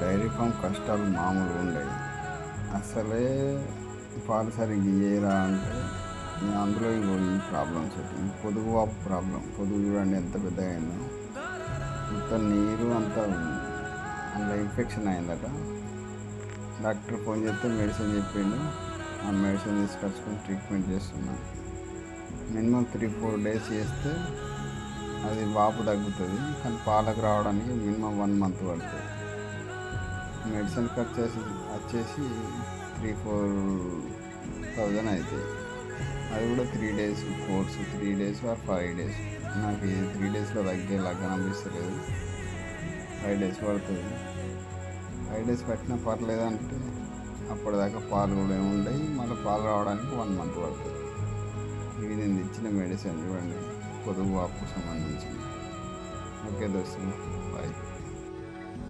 Dairy farm కష్టాలు మామూలు ఉండేవి అసలే పాలు సరిగ్గా ఇయ్యరా అంటే అందులో ఇగో ఈ ప్రాబ్లమ్స్ వచ్చింది పొదుగు వాపు ప్రాబ్లం. పొదుగు చూడండి ఎంత పెద్దగా అయిందో. ఇంత నీరు అంత అందులో ఇన్ఫెక్షన్ అయిందట. డాక్టర్ ఫోన్ చేస్తే మెడిసిన్ చెప్పిండు. ఆ మెడిసిన్ తీసుకొచ్చుకొని ట్రీట్మెంట్ చేస్తున్నాను మినిమం త్రీ ఫోర్ డేస్ చేస్తే అది వాపు తగ్గుతుంది. కానీ పాలకు రావడానికి మినిమం వన్ మంత్ పడుతుంది. మెడిసిన్ ఖర్చు వచ్చేసి వచ్చేసి త్రీ ఫోర్ థౌజండ్ అవుతాయి అది కూడా three days course three days or five days. నాకు ఈ త్రీ డేస్లో తగ్గేలాగా అనిపిస్తలేదు. ఫైవ్ డేస్ పడుతుంది. ఫైవ్ డేస్ పెట్టినా పర్లేదంటే అప్పటిదాకా పాలు కూడా ఏమి మళ్ళీ పాలు రావడానికి వన్ మంత్ పడుతుంది. ఇవి నేను ఇచ్చిన మెడిసిన్ చూడండి. करो वो आपको सामान दीजिए ओके दोस्तों